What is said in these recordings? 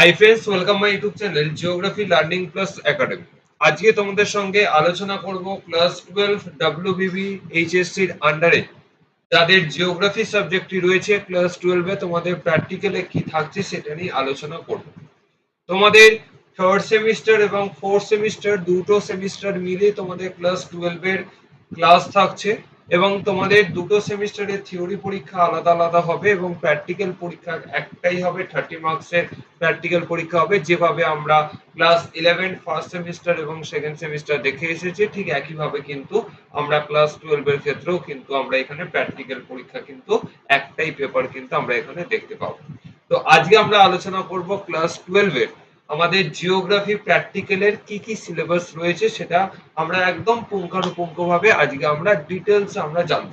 Hi friends welcome my YouTube channel geography learning plus academy আজকে তোমাদের সঙ্গে আলোচনা করব ক্লাস টুয়েলভ ডাব্লিউবিবি এইচএসসির আন্ডারে যাদের জিওগ্রাফি সাবজেক্টটি রয়েছে ক্লাস টুয়েলভে তোমাদের প্র্যাকটিক্যালে কি থাকছে সেটা নিয়ে আলোচনা করব। তোমাদের থার্ড সেমিস্টার এবং ফোর্থ সেমিস্টার দুটো সেমিস্টার মিলে তোমাদের ক্লাস টুয়েলভের ক্লাস থাকছে। এবং তোমাদের দুটো সেমিস্টারের থিওরি পরীক্ষা আলাদা আলাদা হবে এবং প্র্যাকটিক্যাল পরীক্ষা একটাই হবে থার্টি মার্কসের প্র্যাকটিক্যাল পরীক্ষা হবে, যেভাবে আমরা ক্লাস ইলেভেন ফার্স্ট সেমিস্টার এবং সেকেন্ড সেমিস্টার দেখে এসেছি, ঠিক একইভাবে কিন্তু আমরা ক্লাস টুয়েলভের ক্ষেত্রেও কিন্তু আমরা এখানে প্র্যাকটিক্যাল পরীক্ষা কিন্তু একটাই পেপার কিন্তু আমরা এখানে দেখতে পাবো। তো আজকে আমরা আলোচনা করব ক্লাস টুয়েলভের আমাদের জিওগ্রাফি প্র্যাকটিক্যালের কি কি সিলেবাস রয়েছে সেটা আমরা একদম পুঙ্খানুপুঙ্খভাবে আজকে আমরা ডিটেলস আমরা জানব।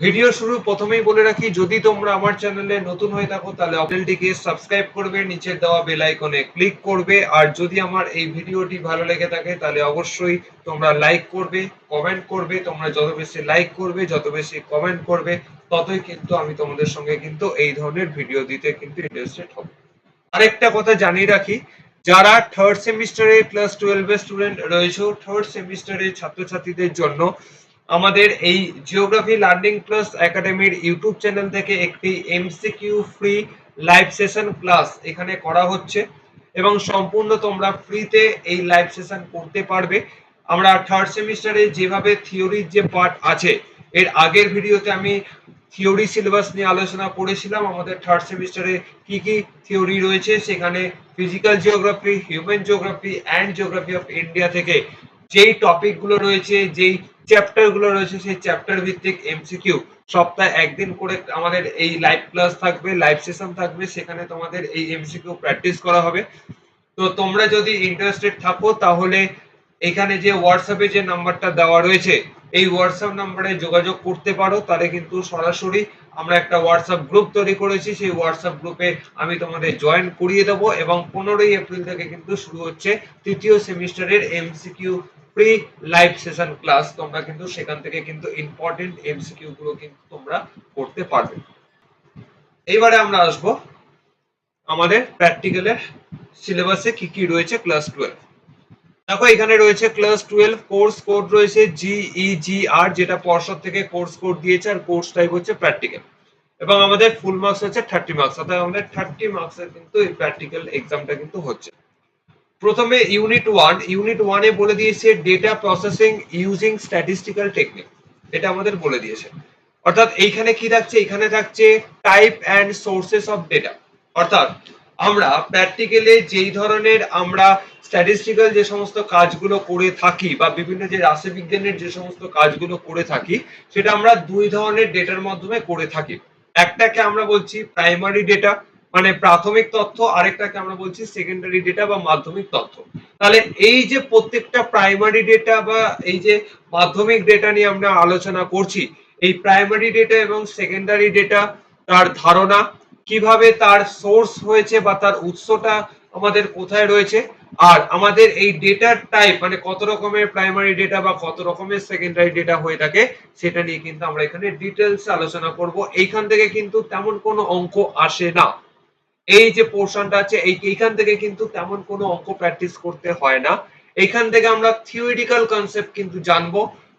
ভিডিও শুরু প্রথমেই বলে রাখি, যদি তোমরা আমার চ্যানেলে নতুন হয়ে থাকো, তাহলে চ্যানেলটিকে সাবস্ক্রাইব করবে নিচে দেওয়া বেল আইকনে ক্লিক করবে, আর যদি আমার এই ভিডিওটি ভালো লেগে থাকে, তাহলে অবশ্যই তোমরা লাইক করবে কমেন্ট করবে, তোমরা যত বেশি লাইক করবে, যত বেশি কমেন্ট করবে, ততই কিন্তু আমি তোমাদের সঙ্গে কিন্তু এই ধরনের ভিডিও দিতে কিন্তু ইন্টারেস্টেড হব। আরেকটা কথা জানিয়ে রাখি যারা থার্ড সেমিস্টারে ক্লাস টুয়েলভ এর স্টুডেন্ট রয়েছে থার্ড সেমিস্টারের ছাত্রছাত্রীদের জন্য আমাদের এই জিওগ্রাফি লার্নিং প্লাস একাডেমির ইউটিউব চ্যানেল থেকে একটি MCQ free live session class এখানে করা হচ্ছে এবং সম্পূর্ণ তোমরা ফ্রিতে এই লাইভ সেশন করতে পারবে। আমরা থার্ড সেমিস্টারে যেভাবে থিওরির যে পার্ট আছে, এর আগের ভিডিওতে আমি থিওরি সিলেবাস নিয়ে আলোচনা করেছিলাম। আমাদের থার্ড সেমিস্টারে কি কি থিওরি রয়েছে, সেখানে physical geography human geography and geography of India থেকে যেই টপিকগুলো রয়েছে, যেই চ্যাপ্টারগুলো রয়েছে, সেই চ্যাপ্টার ভিত্তিক এমসিকিউ সপ্তাহে একদিন করে আমাদের এই লাইভ ক্লাস থাকবে লাইভ সেশন থাকবে, সেখানে তোমাদের এই এমসিকিউ প্র্যাকটিস করা হবে। তো তোমরা যদি ইন্টারেস্টেড থাকো, তাহলে এখানে যে হোয়াটসঅ্যাপে যে নাম্বারটা দেওয়া রয়েছে এই হোয়াটসঅ্যাপ নাম্বারে যোগাযোগ করতে পারো, তাহলে কিন্তু সরাসরি আমরা একটা হোয়াটসঅ্যাপ গ্রুপ তৈরি করেছি। সেই হোয়াটসঅ্যাপ গ্রুপে আমি তোমাদের জয়েন করিয়ে দেবো এবং পনেরোই এপ্রিল থেকে কিন্তু শুরু হচ্ছে তৃতীয় সেমিস্টারের MCQ free live session class তোমরা কিন্তু সেখান থেকে কিন্তু ইম্পর্টেন্ট এমসিকিউ গুলো কিন্তু তোমরা করতে পারবে। এইবারে আমরা আসব আমাদের প্র্যাকটিক্যালের সিলেবাসে কি কি রয়েছে ক্লাস টুয়েলভ দেখো, এখানে রয়েছে ক্লাস টুয়েলভ কোর্স কোড রয়েছে জিই আর যেটা পর্ষদ থেকে কোর্স কোড দিয়েছে, আর কোর্স টাইপ হচ্ছে প্র্যাকটিক্যাল এবং আমাদের ফুল মার্কস হচ্ছে থার্টি মার্কস অর্থাৎ আমাদের থার্টি মার্কসের কিন্তু এই প্র্যাকটিক্যাল এক্সামটা কিন্তু হচ্ছে। প্রথমে ইউনিট ওয়ান ইউনিট ওয়ানে বলে দিয়েছে data processing using statistical technique এটা আমাদের বলে দিয়েছে। অর্থাৎ এইখানে কি থাকছে? এখানে থাকছে type and sources of data অর্থাৎ আমরা প্র্যাকটিক্যালি যেই ধরনের আমরা স্ট্যাটিস্টিক্যাল যে সমস্ত কাজগুলো করে থাকি বা বিভিন্ন যে রাশিবিজ্ঞানের যে সমস্ত কাজগুলো করে থাকি, সেটা আমরা দুই ধরনের ডেটার মাধ্যমে করে থাকি। একটাকে আমরা বলছি প্রাইমারি ডেটা মানে প্রাথমিক তথ্য, আরেকটাকে আমরা বলছি সেকেন্ডারি ডেটা বা মাধ্যমিক তথ্য। তাহলে এই যে প্রত্যেকটা প্রাইমারি ডেটা বা এই যে মাধ্যমিক ডেটা নিয়ে আমরা আলোচনা করছি, এই প্রাইমারি ডেটা এবং সেকেন্ডারি ডেটা তার ধারণা কীভাবে তার সোর্স হয়েছে বা তার উৎসটা আমাদের কোথায় রয়েছে? আর আমাদের এই ডেটার টাইপ মানে কত রকমের প্রাইমারি ডেটা বা কত রকমের সেকেন্ডারি ডেটা হয়ে থাকে, সেটা নিয়ে কিন্তু আমরা এখানে ডিটেলস আলোচনা করব। এইখান থেকে কিন্তু তেমন কোনো অঙ্ক আসে না। এই যে পোর্শনটা আছে, এই এইখান থেকে কিন্তু তেমন কোনো অঙ্ক প্র্যাকটিস করতে হয় না। এইখান থেকে আমরা থিওরিটিক্যাল কনসেপ্ট কিন্তু জানব।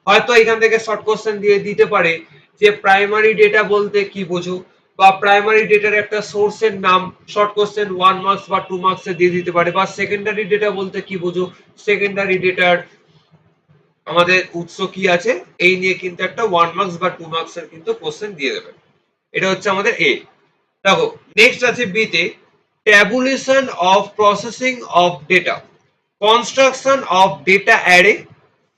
হয়তো এখান থেকে শর্ট কোশ্চেন দিয়ে দিতে পারে যে প্রাইমারি ডেটা বলতে কি বোঝো? বা প্রাইমারি ডেটার একটা সোর্সের নাম শর্ট কোশ্চেন ওয়ান মার্কস বা টু মার্কসে দিয়ে দিতে পারে। বা সেকেন্ডারি ডেটা বলতে কি বোঝো? সেকেন্ডারি ডেটার আমাদের উৎস কি আছে? এই নিয়ে কিন্তু একটা ওয়ান মার্কস বা টু মার্কসের কিন্তু কোশ্চেন দিয়ে দেবে। এটা হচ্ছে আমাদের এ দেখো নেক্সট আছে বি তে tabulation of processing of data construction of data array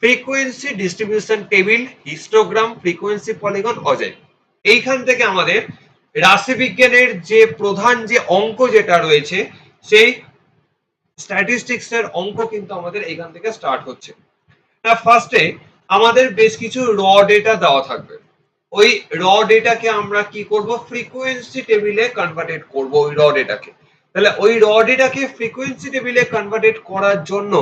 frequency distribution table histogram frequency polygon ogive এইখান থেকে আমাদের রাশিবিজ্ঞানের যে প্রধান যে অঙ্ক যেটা রয়েছে, সেই স্ট্যাটিস্টিক্স এর অঙ্ক কিন্তু আমাদের এখান থেকে স্টার্ট হচ্ছে। না ফার্স্টে আমাদের বেশ কিছু র ডেটা দেওয়া থাকবে। ওই র ডেটাকে আমরা কি করব? ফ্রিকোয়েন্সি টেবিলে কনভার্টেড করব ওই র ডেটাকে তাহলে ওই র ডেটাকে ফ্রিকোয়েন্সি টেবিলে কনভার্টেড করার জন্য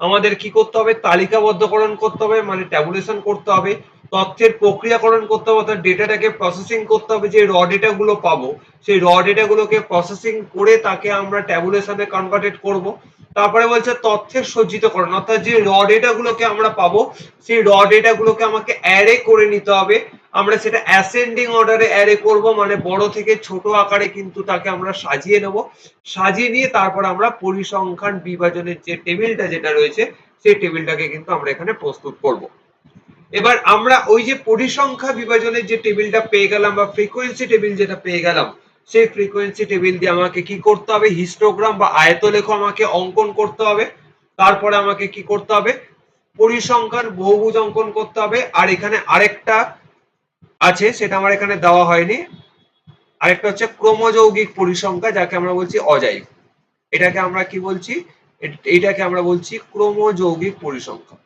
আমাদের কি করতে হবে? তালিকাবদ্ধকরণ করতে হবে মানে ট্যাবুলেশন করতে হবে। তথ্যের প্রক্রিয়াকরণ করতে হবে, অর্থাৎ ডেটাটাকে প্রসেসিং করতে হবে, যে র ডেটা গুলো পাবো, সেই র ডেটা গুলোকে প্রসেসিং করে তাকে আমরা ট্যাবুলেশনে কনভার্টেড করব। তারপরে বলছে তথ্যের সজ্জিতকরণ, অর্থাৎ যে র ডেটা গুলোকে আমরা পাবো, সেই র ডেটা গুলোকে আমাকে অ্যারে করে নিতে হবে। আমরা সেটা অ্যাসেন্ডিং অর্ডারে অ্যারে করব মানে বড় থেকে ছোট আকারে কিন্তু তাকে আমরা সাজিয়ে নেব। সাজিয়ে নিয়ে তারপর আমরা পরিসংখ্যান বিভাজনের যে টেবিলটা যেটা রয়েছে, সেই টেবিলটাকে কিন্তু আমরা এখানে প্রস্তুত করব। এবার আমরা ওই যে পরিসংখ্যা বিভাজনের যে টেবিলটা পেয়ে গেলাম বা ফ্রিকোয়েন্সি টেবিল যেটা পেয়ে গেলাম, সেই ফ্রিকোয়েন্সি টেবিল দিয়ে আমাকে কি করতে হবে? হিস্টোগ্রাম বা আয়তলেখ আমাকে অঙ্কন করতে হবে। তারপরে আমাকে কি করতে হবে? পরিসংখ্যান বহুভুজ অঙ্কন করতে হবে। আর এখানে আরেকটা আছে, সেটা আমার এখানে দেওয়া হয়নি। আরেকটা হচ্ছে ক্রমযৌগিক পরিসংখ্যা, যাকে আমরা বলছি অজাইব এটাকে আমরা কি বলছি? এটাকে আমরা বলছি ক্রমযৌগিক পরিসংখ্যা।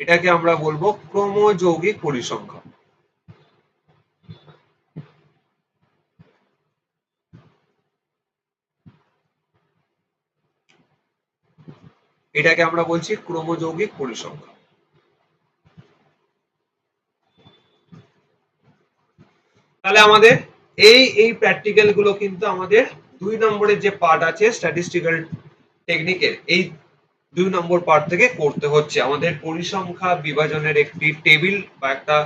এটাকে আমরা বলব ক্রমযৌগিক পরিসংখ্যা। এটাকে আমরা বলছি ক্রমযৌগিক পরিসংখ্যা। তাহলে আমাদের এই এই প্র্যাকটিক্যালগুলো কিন্তু আমাদের দুই নম্বরের যে পার্ট আছে স্ট্যাটিস্টিক্যাল টেকনিকের এই দুই নম্বর পার্ট থেকে করতে হচ্ছে। আমাদের পরিসংখ্যা বিভাজনের একটি টেবিল বা একটা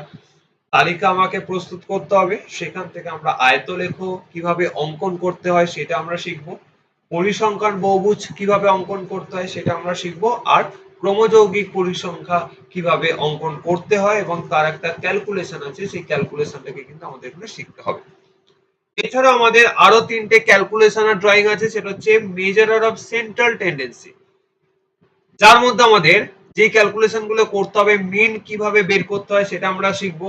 তালিকা আমাকে প্রস্তুত করতে হবে। সেখান থেকে আমরা আয়তলেখ কীভাবে অঙ্কন করতে হয় সেটা আমরা শিখব। পরিসংখ্যান বহুভুজ কীভাবে অঙ্কন করতে হয় সেটা আমরা শিখব। আর ক্রমযৌগিক পরিসংখ্যা কীভাবে অঙ্কন করতে হয় এবং তার একটা ক্যালকুলেশন আছে, সেই ক্যালকুলেশনটাকে কিন্তু আমাদের এখানে শিখতে হবে। এছাড়াও আমাদের আরও তিনটে ক্যালকুলেশন আর ড্রয়িং আছে, সেটা হচ্ছে মেজারার অফ সেন্ট্রাল টেন্ডেন্সি যার মধ্যে আমাদের যে ক্যালকুলেশনগুলো করতে হবে মিন কীভাবে বের করতে হয় সেটা আমরা শিখব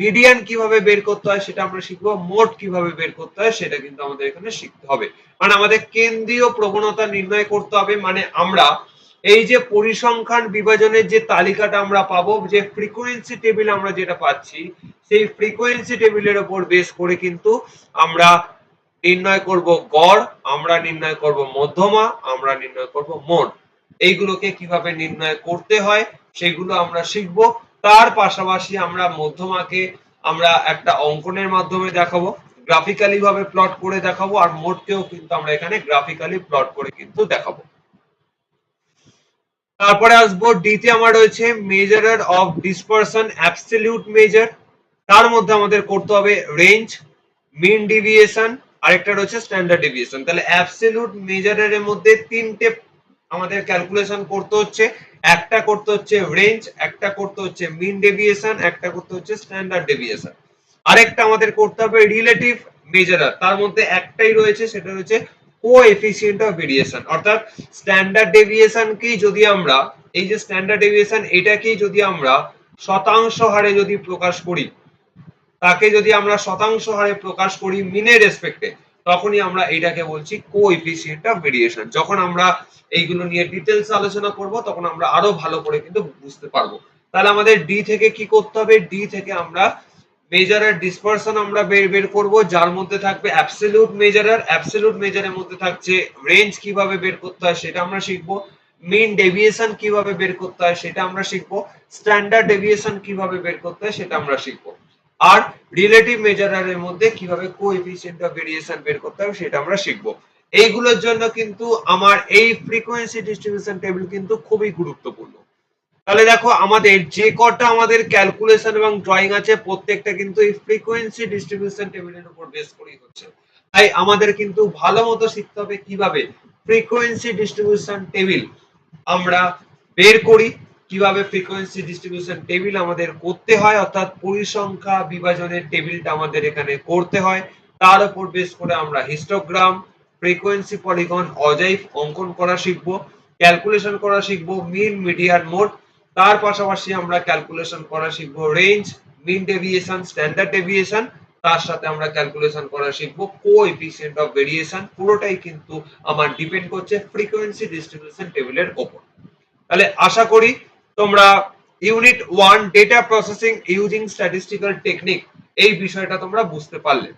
মিডিয়ান কীভাবে বের করতে হয় সেটা আমরা শিখব, মোট কীভাবে বের করতে হয় সেটা কিন্তু আমাদের এখানে শিখতে হবে। মানে আমাদের কেন্দ্রীয় প্রবণতা নির্ণয় করতে হবে মানে আমরা এই যে পরিসংখ্যান বিভাজনের যে তালিকাটা আমরা পাবো, যে ফ্রিকোয়েন্সি টেবিল আমরা যেটা পাচ্ছি, সেই ফ্রিকোয়েন্সি টেবিলের উপর বেস করে কিন্তু আমরা নির্ণয় করব গড়, আমরা নির্ণয় করব মধ্যমা, আমরা নির্ণয় করব মোট। এইগুলোকে কীভাবে নির্ণয় করতে হয় সেগুলো আমরা শিখব। তার পাশাপাশি আমরা মধ্যমাকে আমরা একটা অঙ্কনের মাধ্যমে দেখাবো গ্রাফিক্যালি ভাবে প্লট করে দেখাবো, আর মোটকেও কিন্তু আমরা এখানে গ্রাফিক্যালি প্লট করে কিন্তু দেখাবো। তারপরে আসব ডি তে আমার রয়েছে measures of dispersion absolute measure তার মধ্যে আমাদের করতে হবে রেঞ্জ মিন ডিভিয়েশন আরেকটা রয়েছে স্ট্যান্ডার্ড ডিভিয়েশন তাহলে অ্যাবসলিউট মেজারের মধ্যে তিনটে আমাদের ক্যালকুলেশন করতে হচ্ছে, একটা করতে হচ্ছে রেঞ্জ একটা করতে হচ্ছে মিন ডেভিয়েশন একটা করতে হচ্ছে স্ট্যান্ডার্ড ডেভিয়েশন আরেকটা আমাদের করতে হবে রিলেটিভ মেজারার তার মধ্যে একটাই রয়েছে, সেটা হচ্ছে কোএফিসিয়েন্ট অফ ভেরিয়েশন অর্থাৎ স্ট্যান্ডার্ড ডেভিয়েশন কি যদি আমরা, এই যে স্ট্যান্ডার্ড ডেভিয়েশন এটাকেই যদি আমরা শতাংশ হারে যদি প্রকাশ করি, তাকে যদি আমরা শতাংশ হারে প্রকাশ করি মিনের রেসপেক্টে তখনই আমরা এটাকে বলছি কোএফিসিয়েন্ট অফ ভেরিয়েশন যখন আমরা এইগুলো নিয়ে ডিটেলস আলোচনা করব, তখন আমরা আরও ভালো করে কিন্তু বুঝতে পারব। তাহলে আমাদের ডি থেকে কি করতে হবে? ডি থেকে আমরা মেজারের ডিসপারশন আমরা বের বের করব, যার মধ্যে থাকবে অ্যাবসলিউট মেজারার অ্যাবসলিউট মেজারের মধ্যে থাকছে রেঞ্জ কীভাবে বের করতে হয় সেটা আমরা শিখব। মিন ডেভিয়েশন কীভাবে বের করতে হয় সেটা আমরা শিখব। স্ট্যান্ডার্ড ডেভিয়েশন কীভাবে বের করতে হয় সেটা আমরা শিখব। আর রিলেটিভ মেজারারের মধ্যে কীভাবে কোএফিসিয়েন্ট অফ ভেরিয়েশন বের করতে হবে সেটা আমরা শিখব। এইগুলোর জন্য কিন্তু আমার এই ফ্রিকোয়েন্সি ডিস্ট্রিবিউশন টেবিল কিন্তু খুবই গুরুত্বপূর্ণ। তাহলে দেখো আমাদের যে কটা আমাদের ক্যালকুলেশন এবং ড্রয়িং আছে, প্রত্যেকটা কিন্তু এই ফ্রিকোয়েন্সি ডিস্ট্রিবিউশন টেবিলের উপর বেস করেই হচ্ছে। তাই আমাদের কিন্তু ভালো মতো শিখতে হবে কীভাবে ফ্রিকোয়েন্সি ডিস্ট্রিবিউশন টেবিল আমরা বের করি। কীভাবে ফ্রিকোয়েন্সি ডিস্ট্রিবিউশন টেবিল আমাদের করতে হয়, অর্থাৎ পরিসংখ্যা বিভাজনের টেবিলটা আমাদের এখানে করতে হয়। তার উপর বেস করে আমরা হিস্টোগ্রাম ফ্রিকোয়েন্সি পলিগন অজাইভ অঙ্কন করা শিখব ক্যালকুলেশন করা শিখব মিন মিডিয়ান মোড তার পাশাপাশি আমরা ক্যালকুলেশন করা শিখব range mean deviation standard deviation তার সাথে আমরা ক্যালকুলেশন করা শিখব কোএফিসিয়েন্ট অফ ভেরিয়েশন পুরোটাই কিন্তু আমার ডিপেন্ড করছে ফ্রিকোয়েন্সি ডিস্ট্রিবিউশন টেবিলের ওপর। তাহলে আশা করি তোমরা unit one data processing using statistical technique এই বিষয়টা তোমরা বুঝতে পারলে।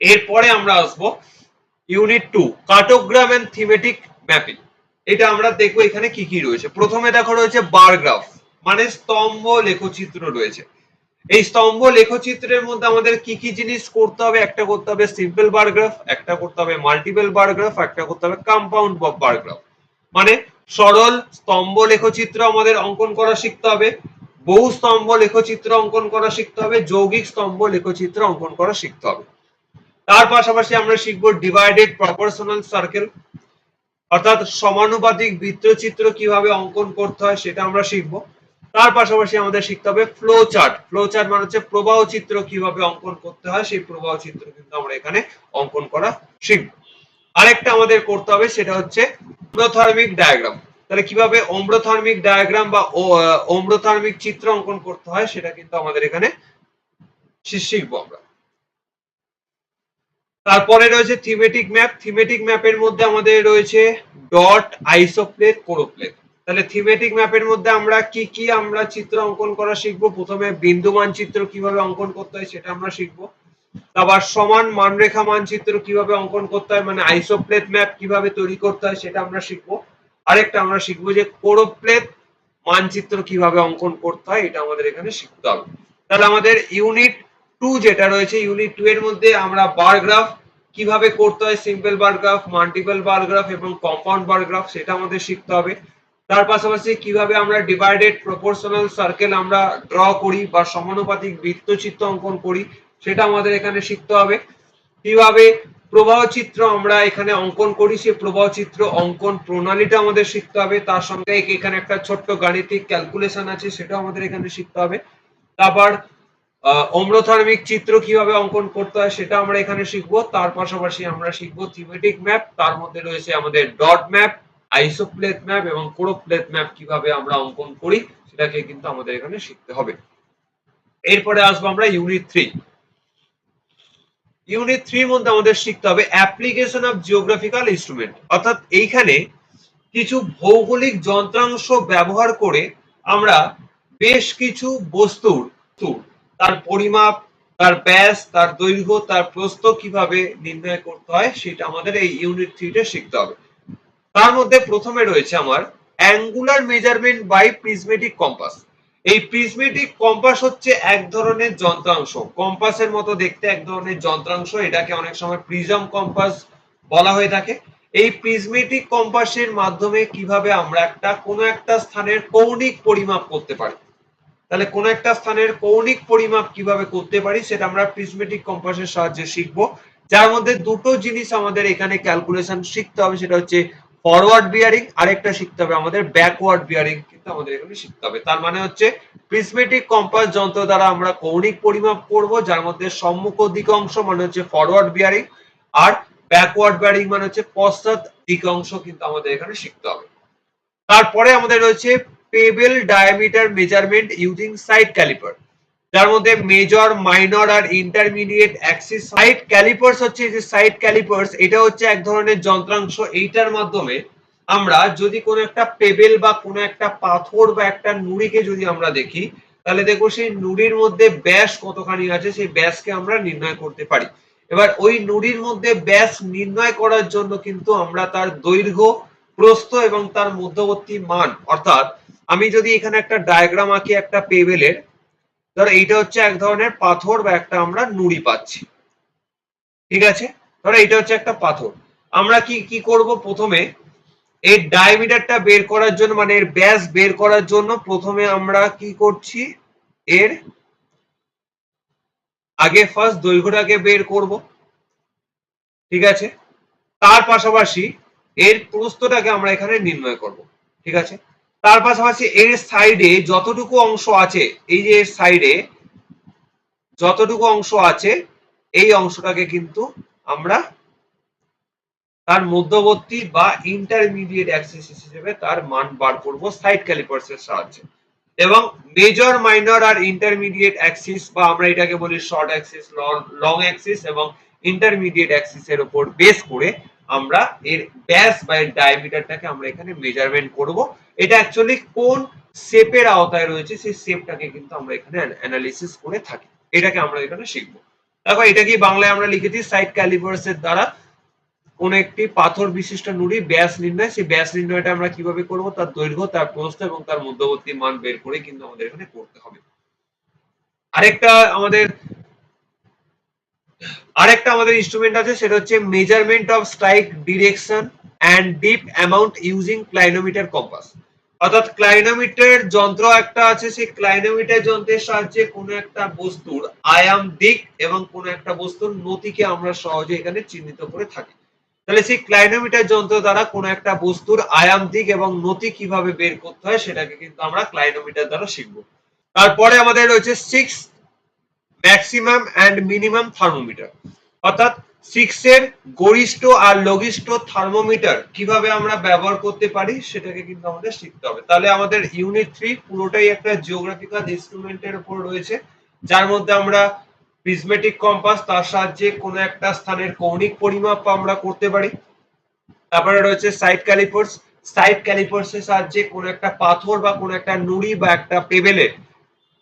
এরপরে আমরা আসব unit two cartogram and thematic mapping এটা আমরা দেখব এখানে কি কি রয়েছে। প্রথমে দেখো রয়েছে বার গ্রাফ মানে স্তম্ভ লেখচিত্র রয়েছে। এই স্তম্ভ লেখচিত্রের মধ্যে আমাদের কি কি জিনিস করতে হবে? একটা করতে হবে সিম্পল বার গ্রাফ একটা করতে হবে মাল্টিপল বার গ্রাফ একটা করতে হবে কম্পাউন্ড বার গ্রাফ মানে সরল স্তম্ভ লেখচিত্র আমাদের অঙ্কন করা শিখতে হবে। বহু স্তম্ভ লেখচিত্র অঙ্কন করা শিখতে হবে, যৌগিক স্তম্ভ লেখচিত্র অঙ্কন করা শিখতে হবে। তার পাশাপাশি আমরা শিখব ডিভাইডেড প্রপোর্শনাল সার্কেল অর্থাৎ সমানুপাতিক বৃত্তচিত্র কীভাবে অঙ্কন করতে হয় সেটা আমরা শিখব। তার পাশাপাশি আমাদের শিখতে হবে ফ্লো চার্ট ফ্লো চার্ট মানে হচ্ছে প্রবাহ চিত্র কীভাবে অঙ্কন করতে হয়, সেই প্রবাহ চিত্র কিন্তু আমরা এখানে অঙ্কন করা শিখব। আরেকটা আমাদের করতে হবে, সেটা হচ্ছে অম্রথার্মিক ডায়াগ্রাম তাহলে কীভাবে অম্রথার্মিক ডায়াগ্রাম বা অম্রথার্মিক চিত্র অঙ্কন করতে হয়, সেটা কিন্তু আমাদের এখানে শিখব আমরা। তারপরে রয়েছে থিমেটিক ম্যাপ থিমেটিক ম্যাপের মধ্যে আমাদের রয়েছে ডট আইসোপ্লেট কোরোপ্লেট তাহলে থিমেটিক ম্যাপের মধ্যে আমরা কি কি আমরা চিত্র অঙ্কন করা শিখব? প্রথমে বিন্দু মানচিত্র কীভাবে অঙ্কন করতে হয় সেটা আমরা শিখব। আবার সমান মানরেখা মানচিত্র কীভাবে অঙ্কন করতে হয় মানে আইসোপ্লেট ম্যাপ কীভাবে তৈরি করতে হয় সেটা আমরা শিখব। আরেকটা আমরা শিখব যে কোরোপ্লেট মানচিত্র কীভাবে অঙ্কন করতে হয়, এটা আমাদের এখানে শিখতে হবে। তাহলে আমাদের ইউনিট টু যেটা রয়েছে ইউনিট টু এর মধ্যে আমরা বার গ্রাফ কীভাবে করতে হয় simple bar graph multiple bar graph এবং কম্পাউন্ড বার গ্রাফ সেটা আমাদের শিখতে হবে। তার পাশাপাশি কীভাবে আমরা ডিভাইডেড প্রপোর্শনাল সার্কেল আমরা ড্র করি বা সমানুপাতিক বৃত্তচিত্র অঙ্কন করি সেটা আমাদের এখানে শিখতে হবে। কীভাবে প্রবাহ চিত্র আমরা এখানে অঙ্কন করি, সেই প্রবাহ চিত্র অঙ্কন প্রণালীটা আমাদের শিখতে হবে। তার সঙ্গে এখানে একটা ছোট্ট গাণিতিক ক্যালকুলেশন আছে সেটা আমাদের এখানে শিখতে হবে। তারপর অম্রথার্মিক চিত্র কীভাবে অঙ্কন করতে হয় সেটা আমরা এখানে শিখব। তার পাশাপাশি আমরা শিখব থিমেটিক ম্যাপ তার মধ্যে রয়েছে আমাদের ডট ম্যাপ আইসোপ্লেট ম্যাপ এবং কোরোপ্লেট ম্যাপ কীভাবে আমরা অঙ্কন করি, সেটাকে কিন্তু আমাদের এখানে শিখতে হবে। এরপরে আসব আমরা ইউনিট থ্রি ইউনিট থ্রির মধ্যে আমাদের শিখতে হবে অ্যাপ্লিকেশন অফ জিওগ্রাফিক্যাল ইনস্ট্রুমেন্ট অর্থাৎ এইখানে কিছু ভৌগোলিক যন্ত্রাংশ ব্যবহার করে আমরা বেশ কিছু বস্তুর, তার পরিমাপ, তার ব্যাস, তার দৈর্ঘ্য, তার প্রস্থ কীভাবে নির্ণয় করতে হয় সেটা আমাদের এই ইউনিট থ্রিতে শিখতে হবে। তার মধ্যে প্রথমে রয়েছে আমার angular measurement by prismatic compass এই প্রিজমেটিক কম্পাস হচ্ছে এক ধরনের যন্ত্রাংশ। কম্পাসের মতো দেখতে এক ধরনের যন্ত্রাংশ, এটাকে অনেক সময় প্রিজম কম্পাস বলা হয়ে থাকে। এই প্রিজমেটিক কম্পাসের মাধ্যমে কীভাবে আমরা একটা, কোনো একটা স্থানের কৌণিক পরিমাপ করতে পারি? তাহলে কোন একটা স্থানের কৌণিক পরিমাপ কীভাবে করতে পারি, সেটা আমরা প্রিজমেটিক কম্পাসের সাহায্যে শিখব। যার মধ্যে দুটো জিনিস আমাদের এখানে ক্যালকুলেশন শিখতে হবে, সেটা হচ্ছে ফরওয়ার্ড বিয়ারিং আরেকটা শিখতে হবে আমাদের ব্যাকওয়ার্ড বিয়ারিং কিন্তু আমাদের এখানে শিখতে হবে। তার মানে হচ্ছে প্রিসমেটিক কম্পাস যন্ত্র দ্বারা আমরা কৌণিক পরিমাপ করব, যার মধ্যে সম্মুখ দিক অংশ মানে হচ্ছে ফরওয়ার্ড বিয়ারিং আর ব্যাকওয়ার্ড বিয়ারিং মানে হচ্ছে পশ্চাৎ দিক অংশ কিন্তু আমাদের এখানে শিখতে হবে। তারপরে আমাদের রয়েছে pebble diameter measurement using side calliper যার মধ্যে মেজর মাইনর আর ইন্টারমিডিয়েট অ্যাক্সিস সাইড ক্যালিপার্স হচ্ছে যে সাইড ক্যালিপার্স এটা হচ্ছে এক ধরনের যন্ত্রাংশ। এইটার মাধ্যমে আমরা যদি কোনো একটা পেবেল বা কোনো একটা পাথর বা একটা নুড়িকে যদি আমরা দেখি, তাহলে দেখো সেই নুড়ির মধ্যে ব্যাস কতখানি আছে, সেই ব্যাসকে আমরা নির্ণয় করতে পারি। এবার ওই নুড়ির মধ্যে ব্যাস নির্ণয় করার জন্য কিন্তু আমরা তার দৈর্ঘ্য, প্রস্থ এবং তার মধ্যবর্তী মান, অর্থাৎ আমি যদি এখানে একটা ডায়াগ্রাম আঁকি একটা পেবেলের ধরো এইটা হচ্ছে এক ধরনের পাথর বা একটা আমরা নুড়ি পাচ্ছি। ঠিক আছে? ধরো এইটা হচ্ছে একটা পাথর। আমরা কি কি করব প্রথমে? এর ডায়ামিটারটা বের করার জন্য মানে এর ব্যাস বের করার জন্য প্রথমে আমরা কি করছি? এর আগে ফার্স্ট দৈর্ঘ্যটাকে বের করব। ঠিক আছে? তার পাশাপাশি এর প্রস্থটাকে আমরা এখানে নির্ণয় করব। ঠিক আছে? তার পাশাপাশি এর সাইডে যতটুকু অংশ আছে, এই যে এর সাইডে যতটুকু অংশ আছে, এই অংশটাকে কিন্তু আমরা তার মধ্যবর্তী বা ইন্টারমিডিয়েট অ্যাক্সিস হিসেবে তার মান বার করব সাইড ক্যালিপার্স এর সাহায্যে। এবং মেজর মাইনর আর ইন্টারমিডিয়েট অ্যাক্সিস বা আমরা এটাকে বলি শর্ট অ্যাক্সিস লং অ্যাক্সিস এবং ইন্টারমিডিয়েট অ্যাক্সিস এর উপর বেস করে আমরা এর ব্যাস বা এর ডায়ামিটারটাকে আমরা এখানে মেজারমেন্ট করব। এটা অ্যাকচুয়ালি কোন শেপের আওতায় রয়েছে, সেই শেপটাকে কিন্তু আমরা এখানে অ্যানালিসিস করে থাকি। এটাকে আমরা এখানে শিখব। দেখো, এটা কি বাংলায় আমরা লিখেছি? সাইড ক্যালিভার্স এর দ্বারা কোন একটি পাথর বিশিষ্ট নুড়ি ব্যাস নির্ণয়, সেই ব্যাস নির্ণয়টা আমরা কীভাবে করব? তার দৈর্ঘ্য, তার প্রস্থ এবং তার মধ্যবর্তী মান বের করে কিন্তু আমাদের এখানে করতে হবে। আরেকটা আমাদের আরেকটা আমাদের ইনস্ট্রুমেন্ট আছে, সেটা হচ্ছে measurement of strike direction and dip amount using clinometer compass অর্থাৎ ক্লাইনোমিটার যন্ত্র একটা আছে, সেই ক্লাইনোমিটার যন্ত্রের সাহায্যে কোনো একটা বস্তুর আয়াম দিক এবং কোনো একটা বস্তুর নতিকে আমরা সহজে এখানে চিহ্নিত করে থাকি। তাহলে সেই ক্লাইনোমিটার যন্ত্র দ্বারা কোনো একটা বস্তুর আয়াম দিক এবং নতি কীভাবে বের করতে হয় সেটাকে কিন্তু আমরা ক্লাইনোমিটার দ্বারা শিখব। তারপরে আমাদের রয়েছে six maximum and minimum thermometer অর্থাৎ সিক্স এর গরিষ্ঠ আর লঘিষ্ঠ থার্মোমিটার কীভাবে আমরা ব্যবহার করতে পারি সেটাকে কিন্তু আমাদের শিখতে হবে। তাহলে আমাদের ইউনিট থ্রি পুরোটাই একটা জিওগ্রাফিক্যাল ইনস্ট্রুমেন্টের উপর রয়েছে, যার মধ্যে আমরা প্রিজমেটিক কম্পাস তার সাহায্যে কোনো একটা স্থানের কৌণিক পরিমাপ আমরা করতে পারি। তারপরে রয়েছে সাইড ক্যালিপার্স সাইড ক্যালিপার্স এর সাহায্যে কোনো একটা পাথর বা কোনো একটা নুড়ি বা একটা পেবেলের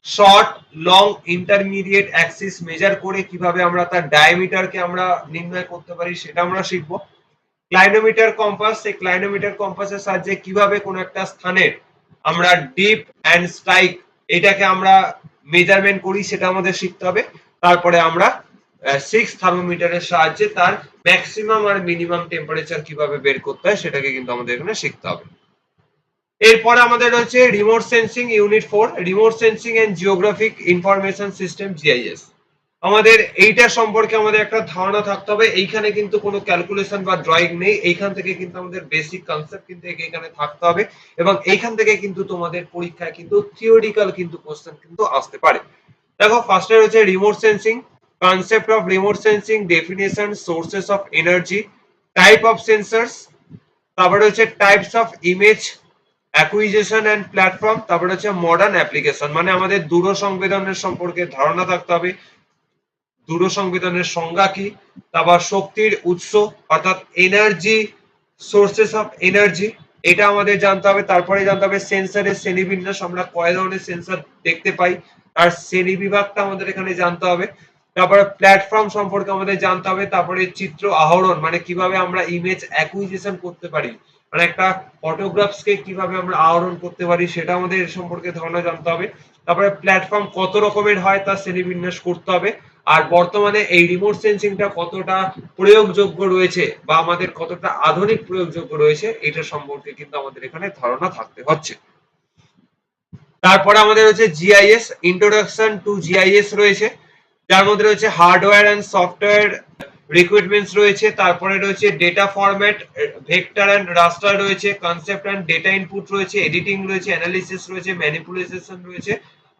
short long intermediate axis measure করে কীভাবে আমরা তার ডায়ামিটারকে আমরা নির্ণয় করতে পারি সেটা আমরা শিখব। ক্লাইনোমিটার কম্পাস সেই ক্লাইনোমিটার কম্পাসের সাহায্যে কীভাবে কোনো একটা স্থানের আমরা ডিপ অ্যান্ড স্ট্রাইক এটাকে আমরা মেজারমেন্ট করি সেটা আমাদের শিখতে হবে। তারপরে আমরা সিক্স থার্মোমিটারের সাহায্যে তার ম্যাক্সিমাম আর মিনিমাম টেম্পারেচার কীভাবে বের করতে হয় সেটাকে কিন্তু আমাদের এখানে শিখতে হবে। এরপরে আমাদের রয়েছে remote sensing unit four remote sensing and geographic information system GIS আমাদের এইটা সম্পর্কে আমাদের একটা ধারণা থাকতে হবে। এইখানে কিন্তু কোনো ক্যালকুলেশন বা ড্রয়িং নেই। এইখান থেকে কিন্তু আমাদের বেসিক কনসেপ্ট কিন্তু এখানে থাকতে হবে এবং এইখান থেকে কিন্তু তোমাদের পরীক্ষায় কিন্তু থিওরিক্যাল কিন্তু কোশ্চেন কিন্তু আসতে পারে। দেখো ফার্স্টে রয়েছে remote sensing concept of remote sensing definition sources of energy type of sensors তারপরে হচ্ছে types of image acquisition and platform তারপরে হচ্ছে মডার্ন অ্যাপ্লিকেশন মানে আমাদের দূর সংবেদনের সম্পর্কে ধারণা থাকতে হবে। দূর সংবেদনের সংজ্ঞা কি? তারপর শক্তির উৎস, অর্থাৎ এনার্জি সোর্সেস অফ এনার্জি এটা আমাদের জানতে হবে। তারপরে জানতে হবে সেন্সারের শ্রেণীবিন্যাস, আমরা কয় ধরনের সেন্সার দেখতে পাই, তার শ্রেণি বিভাগটা আমাদের এখানে জানতে হবে। তারপরে প্ল্যাটফর্ম সম্পর্কে আমাদের জানতে হবে, তারপরে চিত্র আহরণ মানে কীভাবে আমরা ইমেজ অ্যাকুইজিশন করতে পারি। মানে একটা ফটোগ্রাফসকে কীভাবে আমরা আহরণ করতে পারি সেটা আমাদের এর সম্পর্কে ধারণা জানতে হবে। তারপরে প্ল্যাটফর্ম কত রকমের হয় তার শ্রেণীবিন্যাস করতে হবে। আর বর্তমানে এই রিমোট সেন্সিংটা কতটা প্রয়োগযোগ্য রয়েছে বা আমাদের কতটা আধুনিক প্রয়োগযোগ্য রয়েছে, এটা সম্পর্কে কিন্তু আমাদের এখানে ধারণা থাকতে হচ্ছে। তারপরে আমাদের হচ্ছে জিআইএস ইন্ট্রোডাকশন টু জিআইএস রয়েছে। যার মধ্যে রয়েছে হার্ডওয়্যার অ্যান্ড সফটওয়্যার রিক্রুটমেন্টস রয়েছে, তারপরে রয়েছে data format vector and raster রয়েছে কনসেপ্ট অ্যান্ড ডেটা ইনপুট রয়েছে এডিটিং রয়েছে অ্যানালিসিস রয়েছে ম্যানিপুলেশন রয়েছে,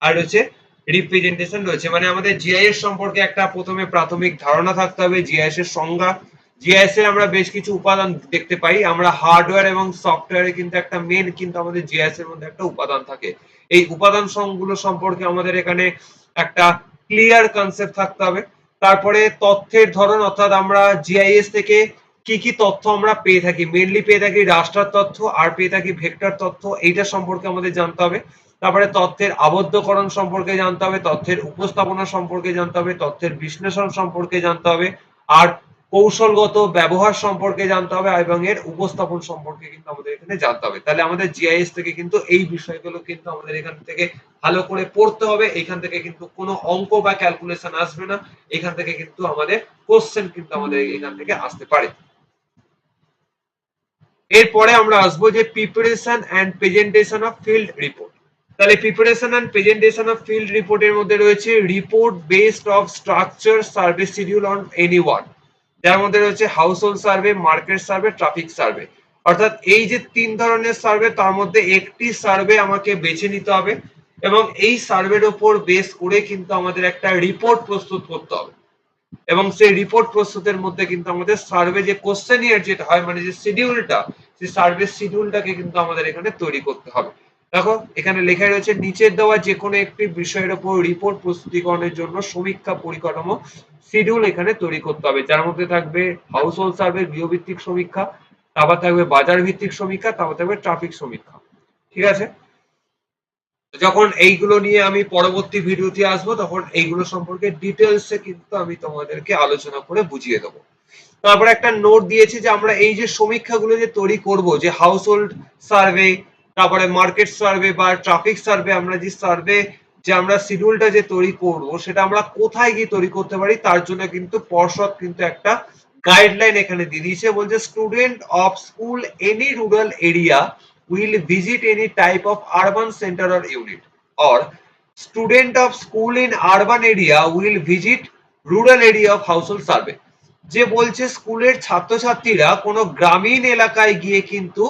আর রয়েছে রিপ্রেজেন্টেশন রয়েছে। মানে আমাদের জিআইএস সম্পর্কে একটা প্রথমে প্রাথমিক ধারণা থাকতে হবে জিআইএস এর সংজ্ঞা। জিআইএস এর আমরা বেশ কিছু উপাদান দেখতে পাই। আমরা হার্ডওয়্যার এবং সফটওয়্যারে কিন্তু একটা মেন কিন্তু আমাদের জিআইএস এর মধ্যে একটা উপাদান থাকে। এই উপাদানগুলো সম্পর্কে আমাদের এখানে একটা ক্লিয়ার কনসেপ্ট থাকতে হবে। তারপরে তথ্যের ধরন, অর্থাৎ আমরা জিআইএস থেকে কি কি তথ্য আমরা পেয়ে থাকি? মেনলি পেয়ে থাকি রাষ্ট্রার তথ্য, আর পেয়ে থাকি ভেক্টর তথ্য, এইটা সম্পর্কে আমাদের জানতে হবে। তারপরে তথ্যের আবদ্ধকরণ সম্পর্কে জানতে হবে, তথ্যের উপস্থাপনা সম্পর্কে জানতে হবে, তথ্যের বিশ্লেষণ সম্পর্কে জানতে হবে, আর কৌশলগত ব্যবহার সম্পর্কে জানতে হবে এবং এর উপস্থাপন সম্পর্কে কিন্তু আমাদের এখানে জানতে হবে। তাহলে আমাদের জিআইএস থেকে কিন্তু এই বিষয়গুলো কিন্তু আমাদের এখান থেকে ভালো করে পড়তে হবে। এখান থেকে কিন্তু কোনো অঙ্ক বা ক্যালকুলেশন আসবে না। এখান থেকে কিন্তু আমাদের কোশ্চেন কিন্তু আমাদের এখান থেকে আসতে পারে। এরপরে আমরা আসব যে preparation and presentation of field report তাহলে preparation and presentation of field রিপোর্টের মধ্যে রয়েছে report based of structure service schedule on any one যার মধ্যে রয়েছে household survey market survey traffic survey অর্থাৎ এই যে তিন ধরনের সার্ভে তার মধ্যে একটি সার্ভে আমাকে বেছে নিতে হবে এবং এই সার্ভের উপর বেস করে কিন্তু আমাদের একটা রিপোর্ট প্রস্তুত করতে হবে। এবং সেই রিপোর্ট প্রস্তুতের মধ্যে কিন্তু আমাদের সার্ভে যে কোশ্চেনিয়ার যেটা হয় মানে যে শিডিউলটা সেই সার্ভে শিডিউলটাকে কিন্তু আমাদের এখানে তৈরি করতে হবে। দেখো, এখানে লেখা রয়েছে, নিচের দেওয়া যে কোনো একটি বিষয়ের উপর রিপোর্ট প্রস্তুতিকরণের জন্য সমীক্ষা পরিকাঠামো শিডিউল এখানে তৈরি করতে হবে। যার মধ্যে থাকবে হাউস হোল্ড সার্ভে গৃহভিত্তিক সমীক্ষা, তারপর থাকবে বাজার ভিত্তিক সমীক্ষা, তারপর থাকবে ট্রাফিক সমীক্ষা। ঠিক আছে? যখন এইগুলো নিয়ে আমি পরবর্তী ভিডিওতে আসব, তখন এইগুলো সম্পর্কে ডিটেলসে কিন্তু আমি তোমাদেরকে আলোচনা করে বুঝিয়ে দেবো। তারপরে একটা নোট দিয়েছে যে আমরা এই যে সমীক্ষাগুলো যে তৈরি করব, যে হাউস হোল্ড সার্ভে তারপরে মার্কেট সার্ভে বা ট্রাফিক সার্ভে আমরা যে সার্ভে যে আমরা শিডিউলটা যে তৈরি করব, সেটা আমরা কোথায় গিয়ে তৈরি করতে পারি, তার জন্য কিন্তু পর্ষদ কিন্তু একটা গাইডলাইন এখানে দিয়ে দিয়েছে বলছে student of school any rural area will visit any type of urban centre or unit or student of school in urban area will visit rural area of household survey যে বলছে স্কুলের ছাত্রছাত্রীরা কোনো গ্রামীণ এলাকায় গিয়ে কিন্তু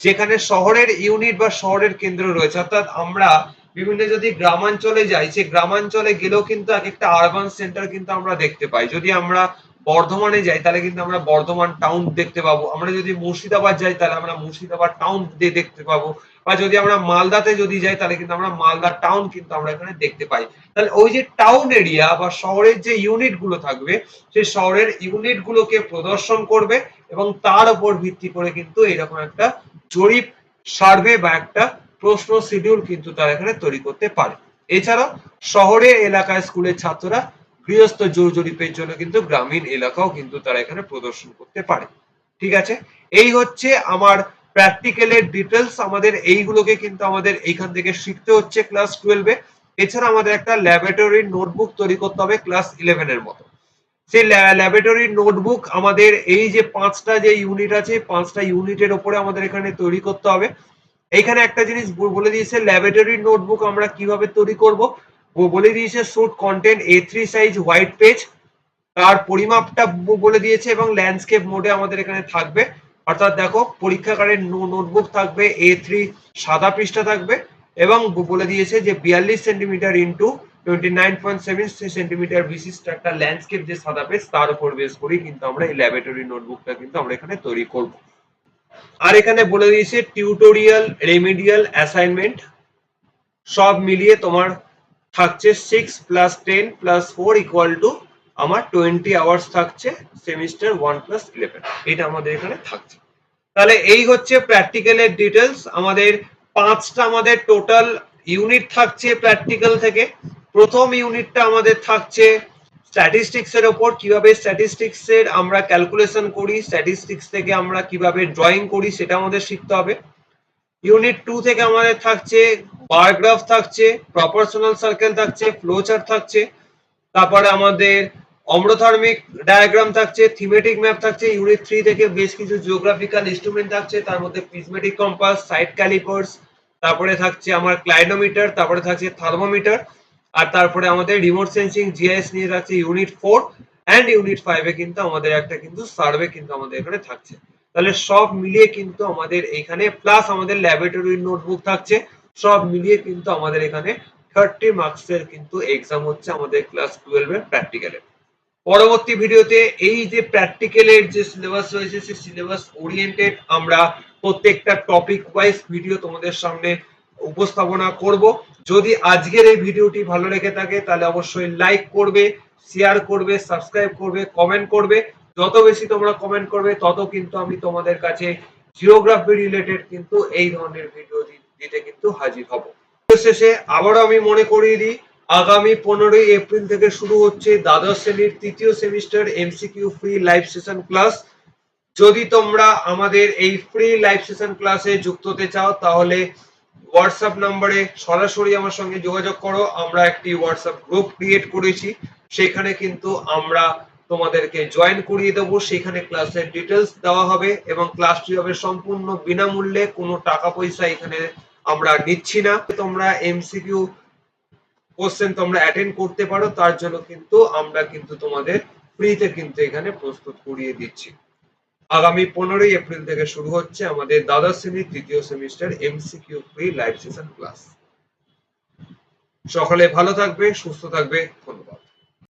যেখানে শহরের ইউনিট বা শহরের কেন্দ্র রয়েছে। অর্থাৎ আমরা বিভিন্ন যদি গ্রামাঞ্চলে যাই, সে গ্রামাঞ্চলে গেলেও কিন্তু এক একটা আরবান সেন্টার কিন্তু আমরা দেখতে পাই। যদি আমরা বর্ধমানে যাই, তাহলে কিন্তু আমরা বর্ধমান টাউন দেখতে পাবো। আমরা যদি মুর্শিদাবাদ যাই, তাহলে আমরা মুর্শিদাবাদ টাউন দেখতে পাবো। বা যদি আমরা মালদাতে যদি যাই, তাহলে কিন্তু আমরা মালদা টাউন কিন্তু আমরা এখানে দেখতে পাই। তাহলে ওই যে টাউন এরিয়া বা শহরের যে ইউনিটগুলো থাকবে, সেই শহরের ইউনিট গুলোকে প্রদর্শন করবে এবং তার উপর ভিত্তি করে কিন্তু এরকম একটা জরিপ সার্ভে বা একটা প্রশ্ন শিডিউল কিন্তু তারা এখানে তৈরি করতে পারে। এছাড়াও শহরে এলাকায় স্কুলের ছাত্ররা গৃহস্থ জোর জরিপের জন্য কিন্তু গ্রামীণ এলাকাও কিন্তু তারা এখানে প্রদর্শন করতে পারে। ঠিক আছে? এই হচ্ছে আমার প্র্যাকটিক্যালের ডিটেলস আমাদের এইগুলোকে কিন্তু আমাদের এইখান থেকে শিখতে হচ্ছে ক্লাস টুয়েলভে এছাড়া আমাদের একটা ল্যাবরেটরি নোটবুক তৈরি করতে হবে ক্লাস ইলেভেন এর মতো। সেই ল্যাবরেটরি নোটবুক আমাদের এই যে পাঁচটা যে ইউনিট আছে, পাঁচটা ইউনিটের ওপরে আমাদের এখানে তৈরি করতে হবে। এখানে একটা জিনিস বলে দিয়েছে ল্যাবরেটরি নোটবুক আমরা কীভাবে তৈরি করব? বলে দিয়েছে should contain A three size white page তার পরিমাপটা বলে দিয়েছে এবং ল্যান্ডস্কেপ মোডে আমাদের এখানে থাকবে। অর্থাৎ দেখো, পরীক্ষাগারের নোটবুক থাকবে এ থ্রি সাদা পৃষ্ঠা থাকবে এবং বলে দিয়েছে যে বিয়াল্লিশ centimetre into twenty nine point seven centimetre বিশিষ্ট একটা ল্যান্ডস্কেপ যে সাদা পেজ তার উপর বেস করেই কিন্তু আমরা এই ল্যাবরেটরি নোটবুকটা কিন্তু আমরা এখানে তৈরি করব। আর এখানে বলে দিয়েছে টিউটোরিয়াল রেমিডিয়াল অ্যাসাইনমেন্ট সব মিলিয়ে তোমার থাকছে six plus ten plus four equal to আমার টোয়েন্টি আওয়ার্স থাকছে সেমিস্টার ওয়ান প্লাস ইলেভেন এটা আমাদের এখানে থাকছে। তাহলে এই হচ্ছে প্র্যাকটিক্যালের ডিটেলস আমাদের পাঁচটা আমাদের টোটাল ইউনিট থাকছে প্র্যাকটিক্যাল থেকে। প্রথম ইউনিটটা আমাদের থাকছে স্ট্যাটিস্টিক্স এর ওপর। কীভাবে স্ট্যাটিস্টিক্স এর আমরা ক্যালকুলেশন করি স্ট্যাটিস্টিক্স থেকে আমরা কীভাবে ড্রয়িং করি, সেটা আমাদের শিখতে হবে। ইউনিট টু থেকে আমাদের থাকছে বারগ্রাফ থাকছে, প্রপোর্শনাল সার্কেল থাকছে ফ্লোচার থাকছে, তারপরে আমাদের অম্রধর্মিক ডায়াগ্রাম থাকছে, থিমেটিক ম্যাপ থাকছে, ইউনিট থ্রি থেকে বেশ কিছু জিওগ্রাফিক্যাল ইনস্ট্রুমেন্ট থাকছে, তার মধ্যে প্রিজমেটিক কম্পাস সাইড ক্যালিপার্স, তারপরে থাকছে আমার ক্লাইনোমিটার, তারপরে থাকছে থার্মোমিটার, আর তারপরে আমাদের রিমোট সেন্সিং জিআইএস নিয়ে থাকছে ইউনিট ফোর অ্যান্ড ইউনিট ফাইভে কিন্তু আমাদের একটা কিন্তু সার্ভে কিন্তু আমাদের এখানে থাকছে। তাহলে সব মিলিয়ে কিন্তু আমাদের এখানে প্লাস আমাদের ল্যাবরেটরি নোটবুক থাকছে, সব মিলিয়ে কিন্তু আমাদের এখানে থার্টি মার্কসের কিন্তু এক্সাম হচ্ছে আমাদের ক্লাস টুয়েলভের প্র্যাকটিক্যালের পরবর্তী ভিডিওতে এই যে প্র্যাকটিক্যালের যে সিলেবাস রয়েছে, সেই সিলেবাস ওরিয়েন্টেড আমরা প্রত্যেকটা টপিক ওয়াইজ ভিডিও তোমাদের সামনে উপস্থাপনা করব। যদি আজকের এই ভিডিওটি ভালো লেগে থাকে, তাহলে অবশ্যই লাইক করবে শেয়ার করবে সাবস্ক্রাইব করবে কমেন্ট করবে। যত বেশি তোমরা কমেন্ট করবে, তত কিন্তু আমি তোমাদের কাছে জিওগ্রাফি রিলেটেড কিন্তু এই ধরনের ভিডিও দিতে কিন্তু হাজির হব। শেষে আবারও আমি মনে করিয়ে দিই, আগামী পনেরোই এপ্রিল থেকে শুরু হচ্ছে দ্বাদশ শ্রেণির তৃতীয় semester MCQ free live session class যদি তোমরা আমাদের এই ফ্রি লাইভ সেশন ক্লাসে যুক্ত হতে চাও, তাহলে হোয়াটসঅ্যাপ নাম্বারে সরাসরি আমার সঙ্গে যোগাযোগ করো। আমরা একটি হোয়াটসঅ্যাপ গ্রুপ ক্রিয়েট করেছি। সেখানে কিন্তু আমরা তোমাদেরকে জয়েন করিয়ে দেবো। সেখানে ক্লাসের ডিটেলস দেওয়া হবে এবং ক্লাসটি হবে সম্পূর্ণ বিনামূল্যে। কোনো টাকা পয়সা এখানে আমরা নিচ্ছি না। তোমরা এমসিকিউ কোশ্চেন তোমরা অ্যাটেন্ড করতে পারো। তার জন্য কিন্তু আমরা কিন্তু তোমাদের ফ্রিতে কিন্তু এখানে প্রস্তুত করিয়ে দিচ্ছি। আগামী পনেরোই এপ্রিল থেকে শুরু হচ্ছে আমাদের দ্বাদশ শ্রেণির তৃতীয় semester MCQ free live session class সকালে ভালো থাকবে, সুস্থ থাকবে।